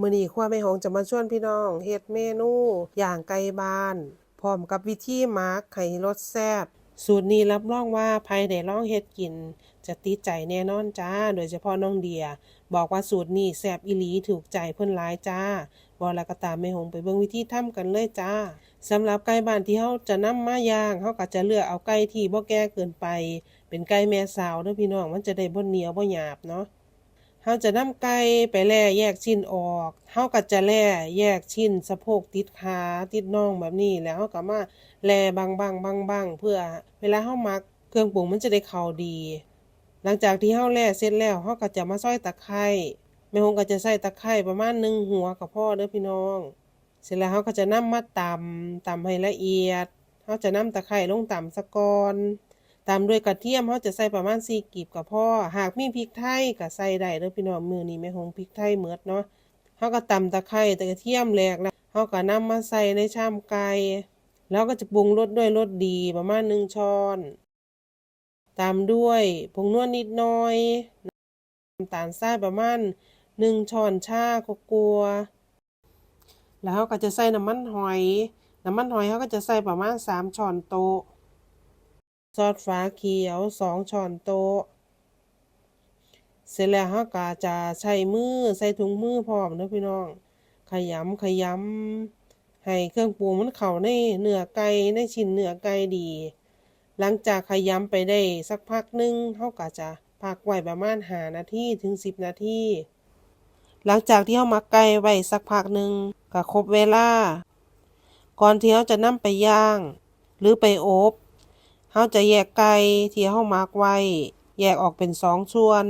มื้อนี้ครัวแม่หงจะมาชวนพี่น้องเฮ็ดเมนูอย่างไก่บ้าน พร้อมกับวิธีหมักให้รสแซ่บสูตรนี้รับรองว่าใครได้ลองเฮ็ดกิน จะติดใจแน่นอนจ้า โดยเฉพาะน้องเดีย บอกว่าสูตรนี้แซ่บอีหลีถูกใจเพิ่นหลายจ้าบ่แล้วก็ตามแม่หงไปเบิ่งวิธีทำกันเลยจ้าสำหรับไก่บ้านที่เฮาจะนำมาย่างเฮาก็จะเลือกเอาไก่ที่บ่แก่เกินไป เป็นไก่แม่สาวเด้อพี่น้องมันจะได้บ่เหนียวบ่หยาบเนาะ เฮาจะนำไก่ไปแล่แยกชิ้นออกเฮาก็จะแล่แยกชิ้นสะโพกติดขาติดน่องแบบนี้แล้วเฮาก็มาแล่บางๆๆๆเพื่อ เวลาเฮามักเครื่องปรุงมันจะได้เข้าดี หลังจากที่เฮาแล่เสร็จแล้วเฮาก็จะมาซอยตะไคร้แม่ฮงก็จะใส่ตะไคร้ประมาณ1หัวก็พอเด้อพี่น้อง เสร็จแล้วเฮาก็จะนำมาตำตำให้ละเอียดเฮาจะนำตะไคร้ลงตำซะก่อน ตามด้วยกระเทียมเขาจะใส่ประมาณ4กีบกับพ่อหากมีพริกไทยก็ใส่ได้เด้อพี่น้องมือนี้แม่หงพริกไทยเมือดเนาะเขาก็ตำตะไคร้ตะกระเทียมแหลกแล้วเขาก็นำมาใส่ในชามไก่แล้วก็จะปรุงรสด้วยรสดีประมาณ1ช้อน ตามด้วยผงนวดนิดหน่อยน้ำตาลทรายประมาณ1ช้อนชาก็กลัว แล้วเขาก็จะใส่น้ำมันหอย น้ำมันหอยเขาก็จะใส่ประมาณ3ช้อนโต๊ะ ซอสฟ้าเขียวสองช้อนโต๊ะ เสร็จแล้วเราก็จะใช้มือใส่ถุงมือพร้อมเด้อพี่น้อง ขยำขยำให้เครื่องปรุงมันเข้าในเนื้อไก่ในชิ้นเนื้อไก่ดี หลังจากขยำไปได้สักพักหนึงเราก็จะพักไว้ประมาณ5นาทีถึง10นาทีหลังจากที่เราหมักไก่ไว้สักพักหนึ่งก็ครบเวลา ก่อนที่เราจะนำไปย่าง หรือไปอบ เราจะแยกไก่ที่เรามักไว้ แยกออกเป็นสองส่วน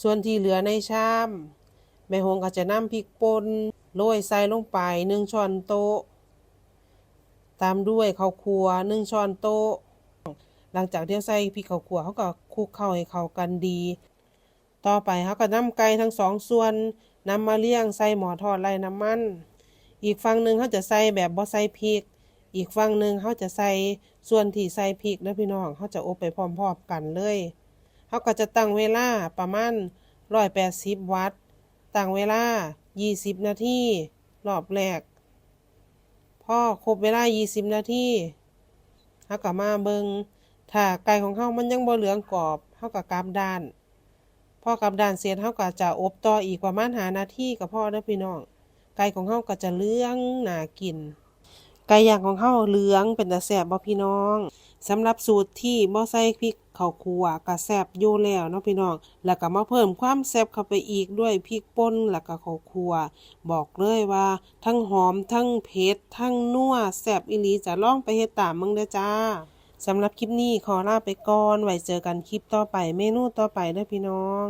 ส่วนที่เหลือในชามแม่หงก็จะนำพริกป่นโรยใส่ลงไปหนึ่งช้อนโต๊ะ ตามด้วยข้าวคั่วหนึ่งช้อนโต๊ะ หลังจากที่าใส่พริกข้าวคั่วเขาก็คลุกเข้าให้เข้ากันดี ต่อไปเขาก็นำไก่ทั้งสองส่วนนำมาเลี้ยงใส่หม้อทอดไร้น้ำมัน อีกฝั่งหนึ่งเขาจะใส่แบบบ่ใส่พริก อีกฝั่งหนึ่งเขาจะใส่ส่วนที่ใส่พริกนะพี่น้องเขาจะอบไปพร้อมๆกันเลยเขาก็จะตั้งเวลาประมาณ180วัตต์ตั้งเวลา20นาทีรอบแรกพอครบเวลา20นาทีเขาก็มาเบิงถ้าไก่ของเขามันยังบ่เหลืองกรอบเขาก็กลับด้านพอกลับด้านเสร็จเขาก็จะอบต่ออีกประมาณหานาทีก็พอเด้อพี่น้อง ไก่ของเขาก็จะเลืองน่ากิน ไก่ย่างของเฮาเหลืองเป็นตาแซ่บบ่พี่น้องสำหรับสูตรที่บ่ใส่พริกข้าวคั่วก็แซ่บอยู่แล้วเนาะพี่น้อง แล้วก็มาเพิ่มความแซ่บเข้าไปอีกด้วยพริกป่นแล้วก็ข้าวคั่วบอกเลยว่า ทั้งหอมทั้งเผ็ดทั้งนัวแซ่บอีหลีจะลองไปเฮ็ดตามมึงเด้อจ้าสำหรับคลิปนี้ขอลาไปก่อน ไว้เจอกันคลิปต่อไปเมนูต่อไปเด้อพี่น้อง